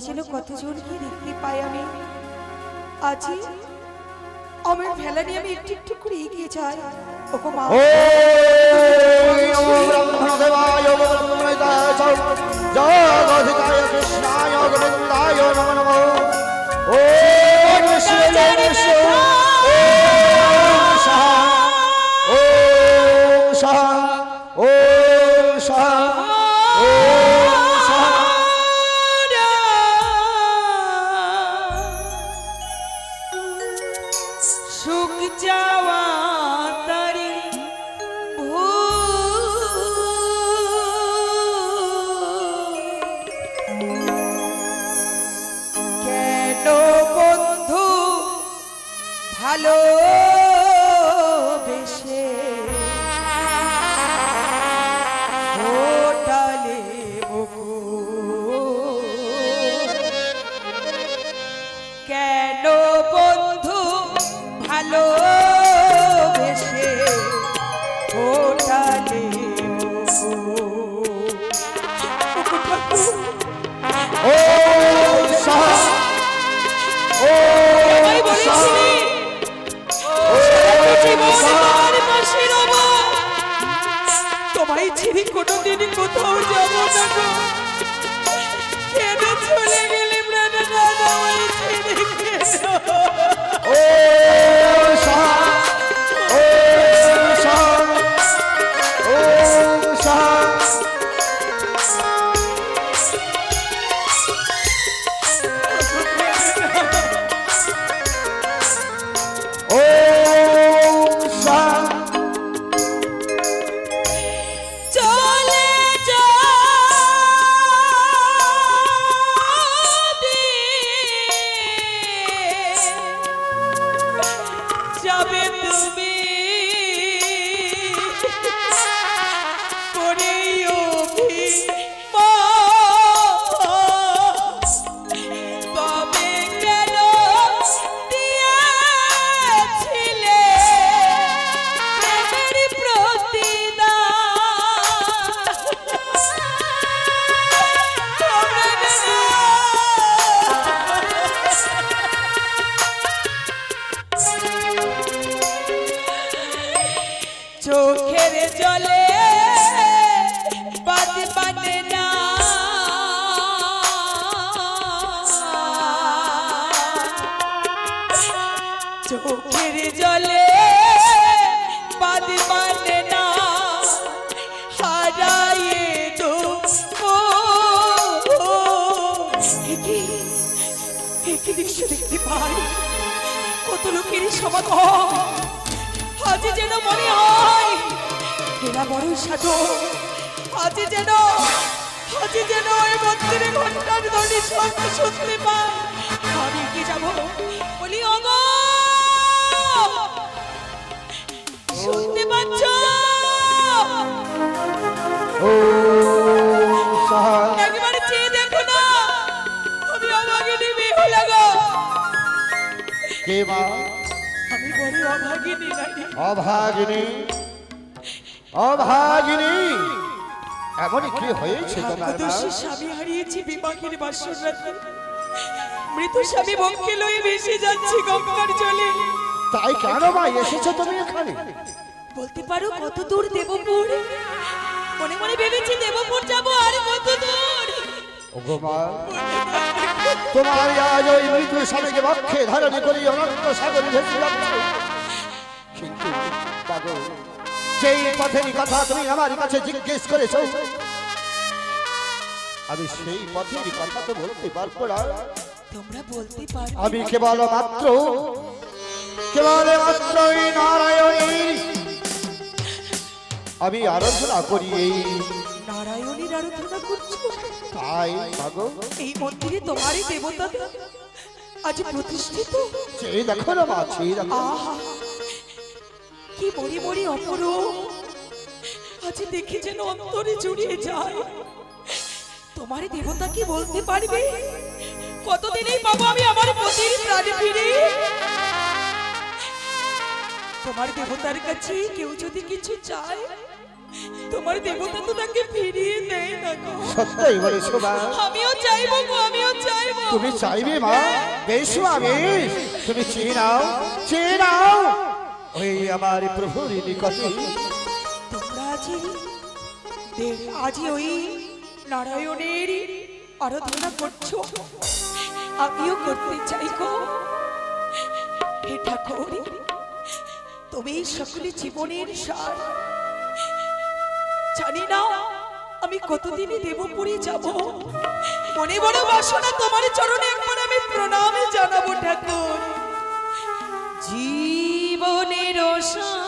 যেন কতজনকে দেখতে পাই আমি। আজি আমার ভেলা নিয়ে আমি একটু একটু করে এগিয়ে যাই। ওকে মা। ভালো বেশে। কোনোদিন কোথাও যাব না চোখের জলে বাদ না হারায়ে তো। কি দৃশ্য দেখতে পাই, কত লোকের সমাগম। আজ যেন মনে হয় এরা বড় সাধু আজ যেন আজ যেন ওই মন্দিরে ঘণ্টার ধ্বনি শব্দ শুনতে পাই। আমি কি যাব? বলি, অগ! শুনতে পাচ্ছ? ওম একবারে চেয়ে দেখো না। আমি অভাগিনী বেহুলা গো। কে মা আমি বড় অভাগিনী নারী অভাগিনী। অভাগিনী। এমন কি হয়েছে তোমার দোষী স্বামী হারিয়েছি বিবাহের বাসর রাতে। মৃত স্বামী বঙ্কে লয়ে ভেসে যাচ্ছি গঙ্গার জলে। তাই কেন মা এসেছ তুমি এখানে? বলতে পারো কত দূর দেবপুর? মনে মনে ভেবেছি দেবপুর যাব আর কত দূর? ওগো মা তোমার আজ ওই মৃত্যু স্বামীকে বক্ষে ধারণ করি অনন্ত সাগরে ভেসে যাচ্ছ। কিন্তু পাগল যেই পথের কথা তুমি আমার কাছে জিজ্ঞেস করেছ আমি সেই পথের কথা তো বলতে পারব না। তোমরা বলতে পারো আমি কেবল মাত্র নারায়ণীর। আমি আরাধনা করি এই নারায়ণীর আরাধনা করছ? তাই পাগল এই মন্দিরে তোমারই দেবতা আজ প্রতিষ্ঠিত। সেই দেখো না মা সেই দেখো। কি অপরূপ। আজ দেখে যেন অন্তরে জুড়িয়ে যায়। তোমার দেবতা কি বলতে পারবে? কতদিনেই পাবো আমি আমার পতির প্রাণ ফিরে? তোমার দেবতার কাছে কেউ যদি কিছু চায় তোমার দেবতা তো তাকে ফিরিয়ে দেয় না গো। সত্যই বলেছ মা। আমিও চাইব গো আমিও চাইব। তুমি চাইবে মা। বেশ মা বেশ তুমি চেয়ে নাও চেয়ে নাও। ওই আমার প্রভুর নিকটে। তোমরা আজি দেব আজি ওই নারায়ণের আরাধনা করছ। আমিও করতে চাই গো। হে ঠাকুর তুমি সকলে জীবনের সার। জানি না, আমি কতদিনই দেবপুরে যাব। মনে বড় বাসনা তোমার চরণে একবার আমি প্রণামে জানাব ঠাকুর। জীবনের সার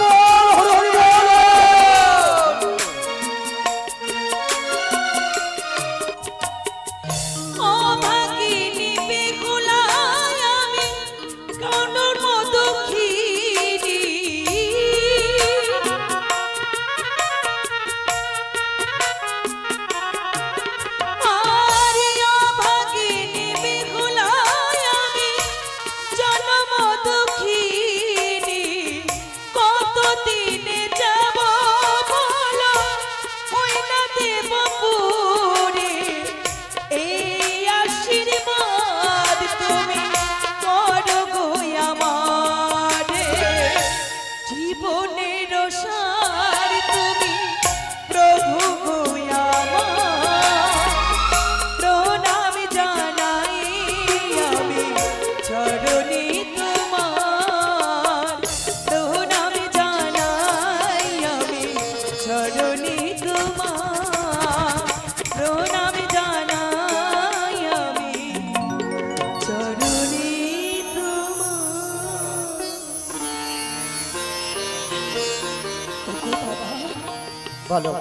বলো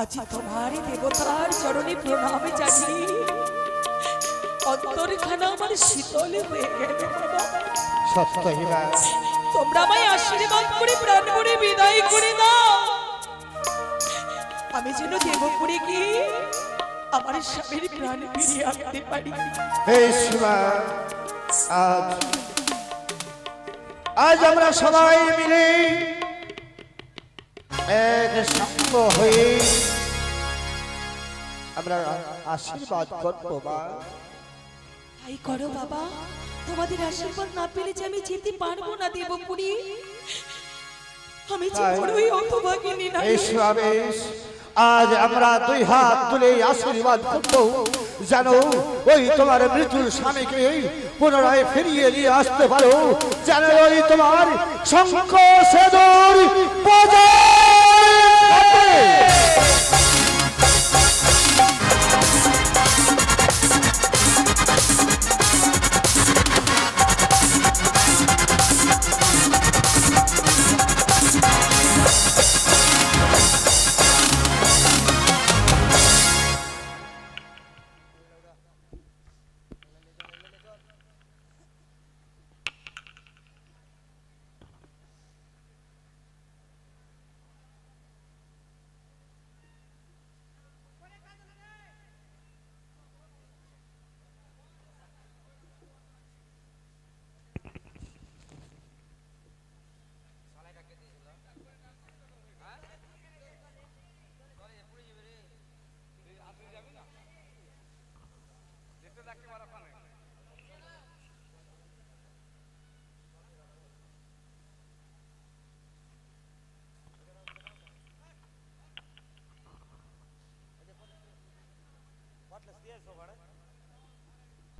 আজ তোমার দেবতার চরণে প্রণাম জানি। অন্তরখানা আমার শীতল হয়ে গেল। সত্যই তোমরা আমায় আশীর্বাদ করে প্রাণ করে বিদায় করে দাও। আমি যেন দেবপুরে গিয়ে আমার স্বামীর প্রাণ ফিরিয়ে আনতে পারি। আজ আজ আমরা সবাই মিলে এক সঙ্গ হয়ে আমরা আশীর্বাদ করব মা। তাই করো বাবা তোমাদের আশীর্বাদ না পেলে যে আমি যেতে পারব না দেবপুরি আমি যে। বড়ই অতভাগিনী না। এসো আজ আমরা দুই হাত তুলে আশীর্বাদ করব। যেন ওই তোমার মৃত্যুর স্বামীকে পুনরায় ফিরিয়ে নিয়ে আসতে পারো যেন ওই তোমার শঙ্খ সেদুর থাকে। Yes,